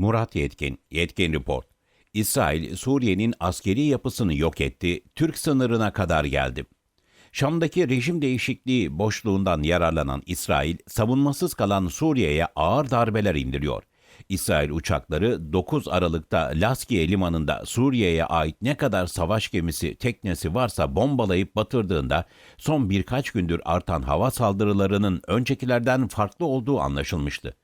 Murat Yetkin, Yetkin Report. İsrail, Suriye'nin askeri yapısını yok etti, Türk sınırına kadar geldi. Şam'daki rejim değişikliği boşluğundan yararlanan İsrail, savunmasız kalan Suriye'ye ağır darbeler indiriyor. İsrail uçakları 9 Aralık'ta Laskiye limanında Suriye'ye ait ne kadar savaş gemisi, teknesi varsa bombalayıp batırdığında son birkaç gündür artan hava saldırılarının öncekilerden farklı olduğu anlaşılmıştı.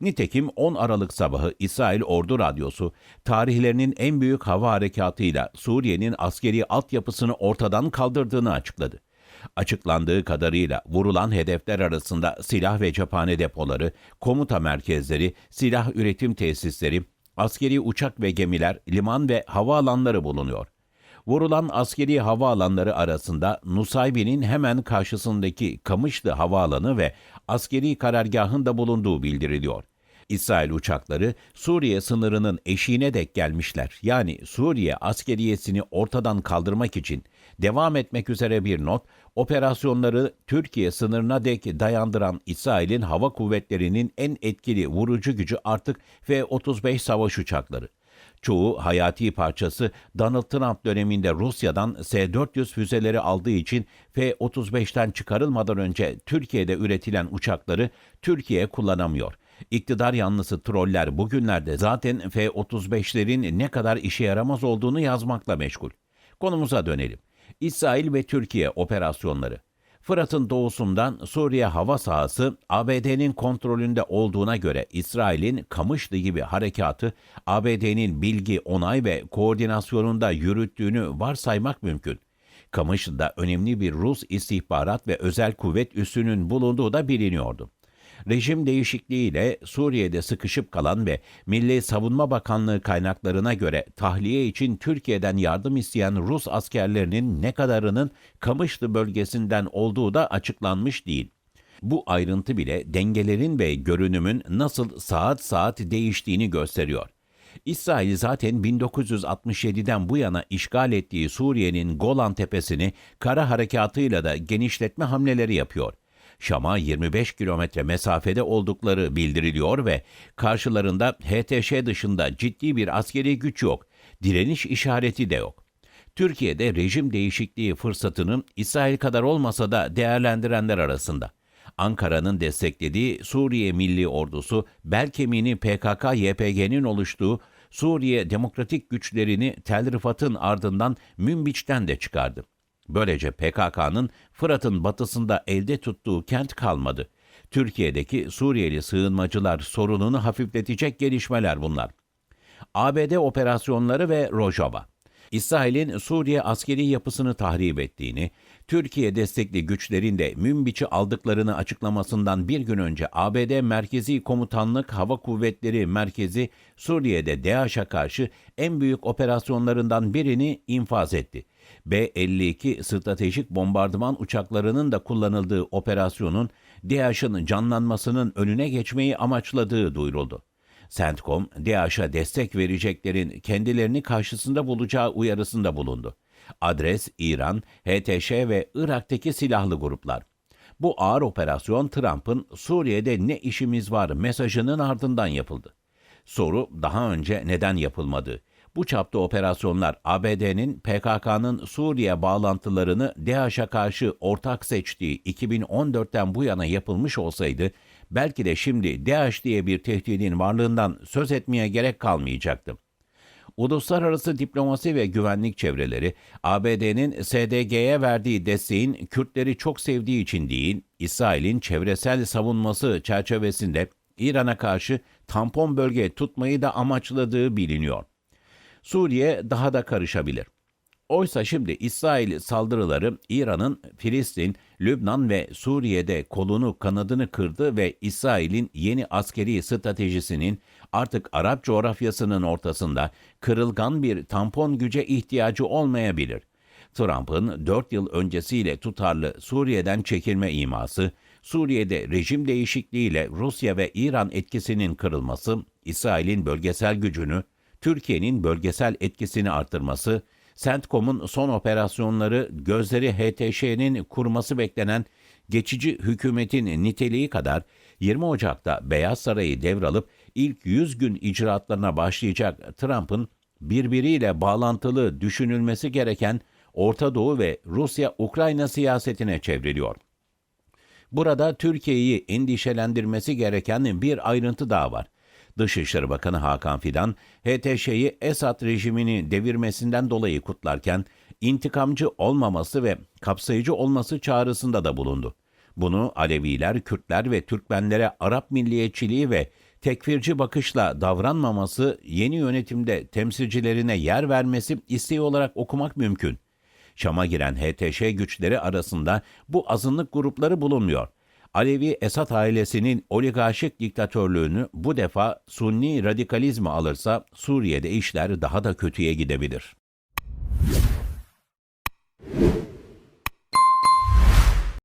Nitekim 10 Aralık sabahı İsrail Ordu Radyosu tarihlerinin en büyük hava harekatıyla Suriye'nin askeri altyapısını ortadan kaldırdığını açıkladı. Açıklandığı kadarıyla vurulan hedefler arasında silah ve cephane depoları, komuta merkezleri, silah üretim tesisleri, askeri uçak ve gemiler, liman ve havaalanları bulunuyor. Vurulan askeri havaalanları arasında Nusaybin'in hemen karşısındaki Kamışlı Havaalanı ve askeri karargahın da bulunduğu bildiriliyor. İsrail uçakları Suriye sınırının eşiğine dek gelmişler. Yani Suriye askeriyesini ortadan kaldırmak için devam etmek üzere bir not, operasyonları Türkiye sınırına dek dayandıran İsrail'in hava kuvvetlerinin en etkili vurucu gücü artık F-35 savaş uçakları. Çoğu hayati parçası Donald Trump döneminde Rusya'dan S-400 füzeleri aldığı için F-35'ten çıkarılmadan önce Türkiye'de üretilen uçakları Türkiye kullanamıyor. İktidar yanlısı troller bugünlerde zaten F-35'lerin ne kadar işe yaramaz olduğunu yazmakla meşgul. Konumuza dönelim. İsrail ve Türkiye operasyonları. Fırat'ın doğusundan Suriye hava sahası ABD'nin kontrolünde olduğuna göre İsrail'in Kamışlı gibi harekatı ABD'nin bilgi, onay ve koordinasyonunda yürüttüğünü varsaymak mümkün. Kamışlı'da önemli bir Rus istihbarat ve özel kuvvet üssünün bulunduğu da biliniyordu. Rejim değişikliğiyle Suriye'de sıkışıp kalan ve Milli Savunma Bakanlığı kaynaklarına göre tahliye için Türkiye'den yardım isteyen Rus askerlerinin ne kadarının Kamışlı bölgesinden olduğu da açıklanmış değil. Bu ayrıntı bile dengelerin ve görünümün nasıl saat saat değiştiğini gösteriyor. İsrail zaten 1967'den bu yana işgal ettiği Suriye'nin Golan Tepesi'ni kara harekatıyla da genişletme hamleleri yapıyor. Şam'a 25 kilometre mesafede oldukları bildiriliyor ve karşılarında HTŞ dışında ciddi bir askeri güç yok, direniş işareti de yok. Türkiye'de rejim değişikliği fırsatını İsrail kadar olmasa da değerlendirenler arasında. Ankara'nın desteklediği Suriye Milli Ordusu bel kemiğini PKK-YPG'nin oluştuğu Suriye Demokratik Güçlerini Tel Rifat'ın ardından Münbiç'ten de çıkardı. Böylece PKK'nın Fırat'ın batısında elde tuttuğu kent kalmadı. Türkiye'deki Suriyeli sığınmacılar sorununu hafifletecek gelişmeler bunlar. ABD operasyonları ve Rojava. İsrail'in Suriye askeri yapısını tahrip ettiğini, Türkiye destekli güçlerin de Münbiç'i aldıklarını açıklamasından bir gün önce ABD Merkezi Komutanlık Hava Kuvvetleri Merkezi Suriye'de DAEŞ'e karşı en büyük operasyonlarından birini infaz etti. B-52 stratejik bombardıman uçaklarının da kullanıldığı operasyonun DAEŞ'in canlanmasının önüne geçmeyi amaçladığı duyuruldu. CENTCOM, DAEŞ'e destek vereceklerin kendilerini karşısında bulacağı uyarısında bulundu. Adres İran, HTŞ ve Irak'taki silahlı gruplar. Bu ağır operasyon Trump'ın Suriye'de ne işimiz var mesajının ardından yapıldı. Soru daha önce neden yapılmadı? Bu çapta operasyonlar ABD'nin PKK'nın Suriye bağlantılarını DAEŞ'e karşı ortak seçtiği 2014'ten bu yana yapılmış olsaydı belki de şimdi DAEŞ diye bir tehdidin varlığından söz etmeye gerek kalmayacaktı. Uluslararası diplomasi ve güvenlik çevreleri ABD'nin SDG'ye verdiği desteğin Kürtleri çok sevdiği için değil, İsrail'in çevresel savunması çerçevesinde İran'a karşı tampon bölge tutmayı da amaçladığı biliniyor. Suriye daha da karışabilir. Oysa şimdi İsrail saldırıları İran'ın Filistin, Lübnan ve Suriye'de kolunu kanadını kırdı ve İsrail'in yeni askeri stratejisinin artık Arap coğrafyasının ortasında kırılgan bir tampon güce ihtiyacı olmayabilir. Trump'ın 4 yıl öncesiyle tutarlı Suriye'den çekilme iması, Suriye'de rejim değişikliğiyle Rusya ve İran etkisinin kırılması, İsrail'in bölgesel gücünü, Türkiye'nin bölgesel etkisini artırması, CENTCOM'un son operasyonları gözleri HTŞ'nin kurması beklenen geçici hükümetin niteliği kadar 20 Ocak'ta Beyaz Saray'ı devralıp ilk 100 gün icraatlarına başlayacak Trump'ın birbiriyle bağlantılı düşünülmesi gereken Orta Doğu ve Rusya-Ukrayna siyasetine çevriliyor. Burada Türkiye'yi endişelendirmesi gereken bir ayrıntı daha var. Dışişleri Bakanı Hakan Fidan, HTŞ'yi Esad rejimini devirmesinden dolayı kutlarken intikamcı olmaması ve kapsayıcı olması çağrısında da bulundu. Bunu Aleviler, Kürtler ve Türkmenlere Arap milliyetçiliği ve tekfirci bakışla davranmaması, yeni yönetimde temsilcilerine yer vermesi isteği olarak okumak mümkün. Şam'a giren HTŞ güçleri arasında bu azınlık grupları bulunmuyor. Alevi Esad ailesinin oligarşik diktatörlüğünü bu defa Sunni radikalizmi alırsa Suriye'de işler daha da kötüye gidebilir.